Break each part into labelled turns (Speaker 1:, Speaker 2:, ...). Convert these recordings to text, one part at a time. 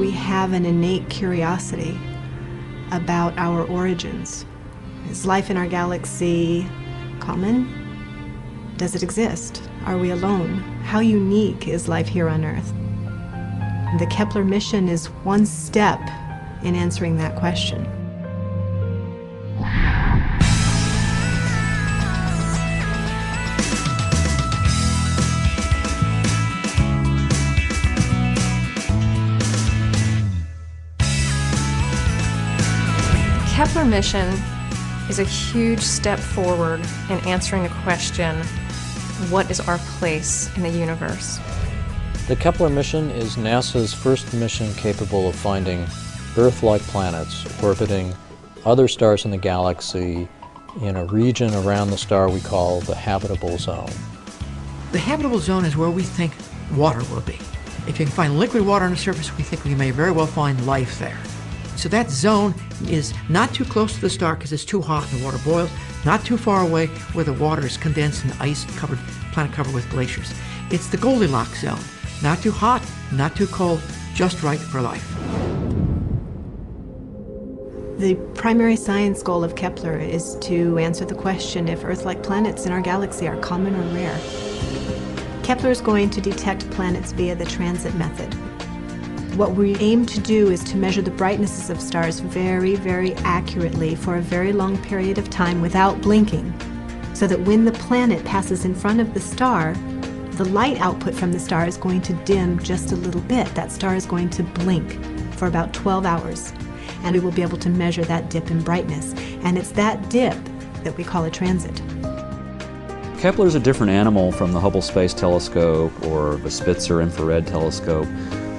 Speaker 1: we have an innate curiosity about our origins. Is life in our galaxy common? Does it exist? Are we alone? How unique is life here on Earth? The Kepler mission is one step in answering that question.
Speaker 2: Kepler mission is a huge step forward in answering the question what is our place in the universe?
Speaker 3: The Kepler mission is NASA's first mission capable of finding Earth like planets orbiting other stars in the galaxy in a region around the star we call the habitable zone.
Speaker 4: The habitable zone is where we think water will be. If you can find liquid water on the surface, we think we may very well find life there. So that zone is not too close to the star because it's too hot and the water boils, not too far away where the water is condensed and ice covered, planet covered with glaciers. It's the Goldilocks zone. Not too hot, not too cold, just right for life.
Speaker 1: The primary science goal of Kepler is to answer the question if Earth like planets in our galaxy are common or rare. Kepler is going to detect planets via the transit method. What we aim to do is to measure the brightnesses of stars very, very accurately for a very long period of time without blinking, so that when the planet passes in front of the star, the light output from the star is going to dim just a little bit. That star is going to blink for about 12 hours, and we will be able to measure that dip in brightness. And it's that dip that we call a transit.
Speaker 5: Kepler is a different animal from the Hubble Space Telescope or the Spitzer Infrared Telescope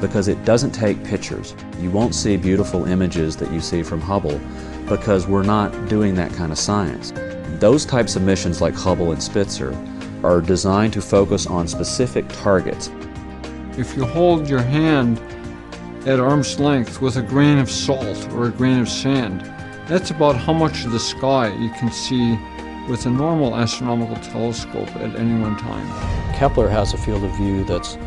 Speaker 5: because it doesn't take pictures. You won't see beautiful images that you see from Hubble because we're not doing that kind of science. Those types of missions like Hubble and Spitzer are designed to focus on specific targets.
Speaker 6: If you hold your hand at arm's length with a grain of salt or a grain of sand, that's about how much of the sky you can see with a normal astronomical telescope at any one time.
Speaker 3: Kepler has a field of view that's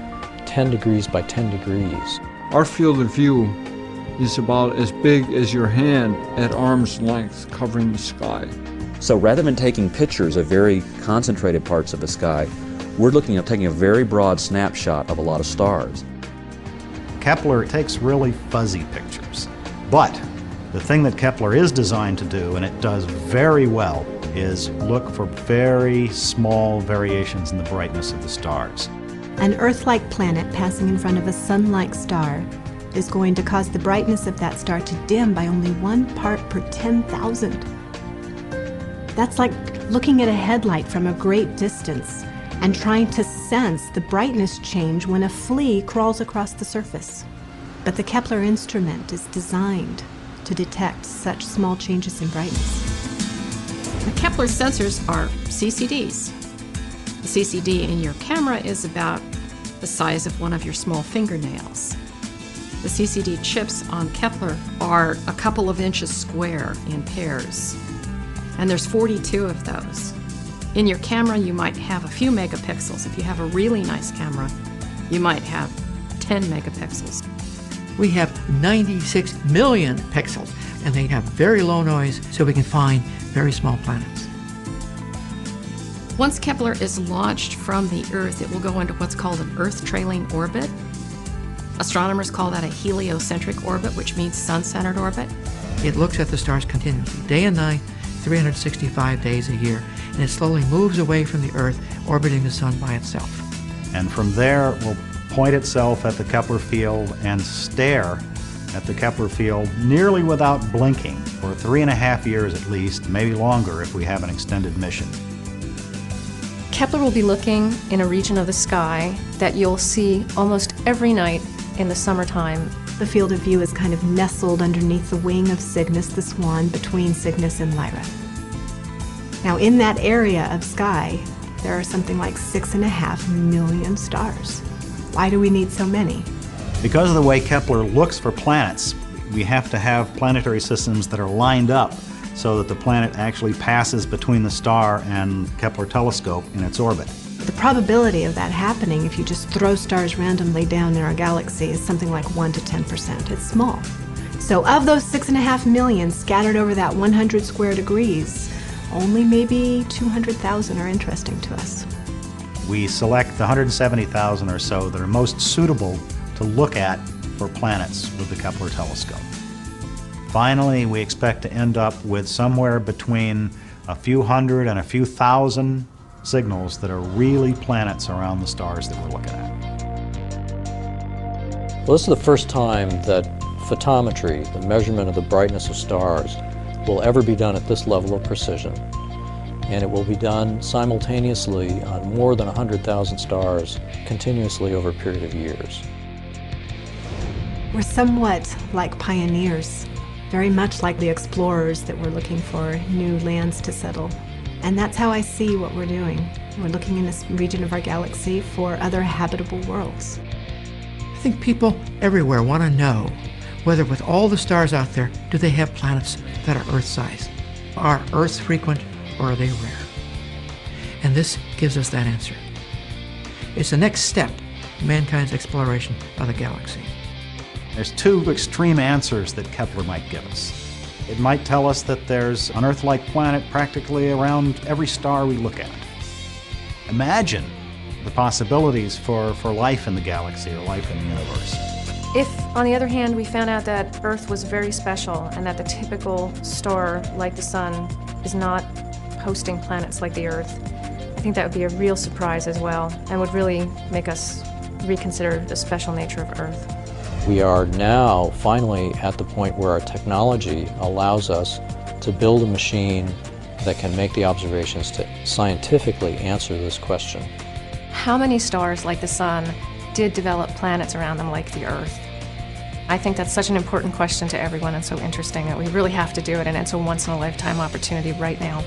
Speaker 3: 10 degrees by 10 degrees.
Speaker 6: Our field of view is about as big as your hand at arm's length covering the sky.
Speaker 5: So rather than taking pictures of very concentrated parts of the sky, we're looking at taking a very broad snapshot of a lot of stars.
Speaker 7: Kepler takes really fuzzy pictures. But the thing that Kepler is designed to do, and it does very well, is look for very small variations in the brightness of the stars.
Speaker 1: An Earth like planet passing in front of a Sun like star is going to cause the brightness of that star to dim by only one part per 10,000. That's like looking at a headlight from a great distance and trying to sense the brightness change when a flea crawls across the surface. But the Kepler instrument is designed to detect such small changes in brightness.
Speaker 2: The Kepler sensors are CCDs. The CCD in your camera is about the size of one of your small fingernails. The CCD chips on Kepler are a couple of inches square in pairs, and there's 42 of those. In your camera, you might have a few megapixels. If you have a really nice camera, you might have 10 megapixels.
Speaker 4: We have 96 million pixels, and they have very low noise, so we can find very small planets.
Speaker 2: Once Kepler is launched from the Earth, it will go into what's called an Earth trailing orbit. Astronomers call that a heliocentric orbit, which means sun centered orbit.
Speaker 4: It looks at the stars continuously, day and night, 365 days a year, and it slowly moves away from the Earth, orbiting the Sun by itself.
Speaker 7: And from there, it will point itself at the Kepler field and stare at the Kepler field nearly without blinking for three and a half years at least, maybe longer if we have an extended mission.
Speaker 2: Kepler will be looking in a region of the sky that you'll see almost every night in the summertime.
Speaker 1: The field of view is kind of nestled underneath the wing of Cygnus the Swan between Cygnus and Lyra. Now, in that area of sky, there are something like six and a half million stars. Why do we need so many?
Speaker 7: Because of the way Kepler looks for planets, we have to have planetary systems that are lined up so that the planet actually passes between the star and Kepler telescope in its orbit.
Speaker 1: The probability of that happening if you just throw stars randomly down in our galaxy is something like 1 to 10%. It's small. So, of those 6.5 million scattered over that 100 square degrees, only maybe 200,000 are interesting to us.
Speaker 7: We select the 170,000 or so that are most suitable to look at for planets with the Kepler telescope. Finally, we expect to end up with somewhere between a few hundred and a few thousand signals that are really planets around the stars that we're looking at.
Speaker 3: Well, this is the first time that photometry, the measurement of the brightness of stars, will ever be done at this level of precision. And it will be done simultaneously on more than 100,000 stars continuously over a period of years.
Speaker 1: We're somewhat like pioneers, very much like the explorers that were looking for new lands to settle. And that's how I see what we're doing. We're looking in this region of our galaxy for other habitable worlds.
Speaker 4: I think people everywhere want to know whether, with all the stars out there, do they have planets that are Earth sized? Are Earths frequent or are they rare? And this gives us that answer. It's the next step in mankind's exploration of the galaxy.
Speaker 7: There's two extreme answers that Kepler might give us. It might tell us that there's an Earth like planet practically around every star we look at. Imagine the possibilities for, for life in the galaxy or life in the universe.
Speaker 8: If, on the other hand, we found out that Earth was very special and that the typical star like the Sun is not hosting planets like the Earth, I think that would be a real surprise as well and would really make us reconsider the special nature of Earth.
Speaker 3: We are now finally at the point where our technology allows us to build a machine that can make the observations to scientifically answer this question.
Speaker 8: How many stars like the Sun did develop planets around them like the Earth? I think that's such an important question to everyone and so interesting that we really have to do it, and it's a once in a lifetime opportunity right now.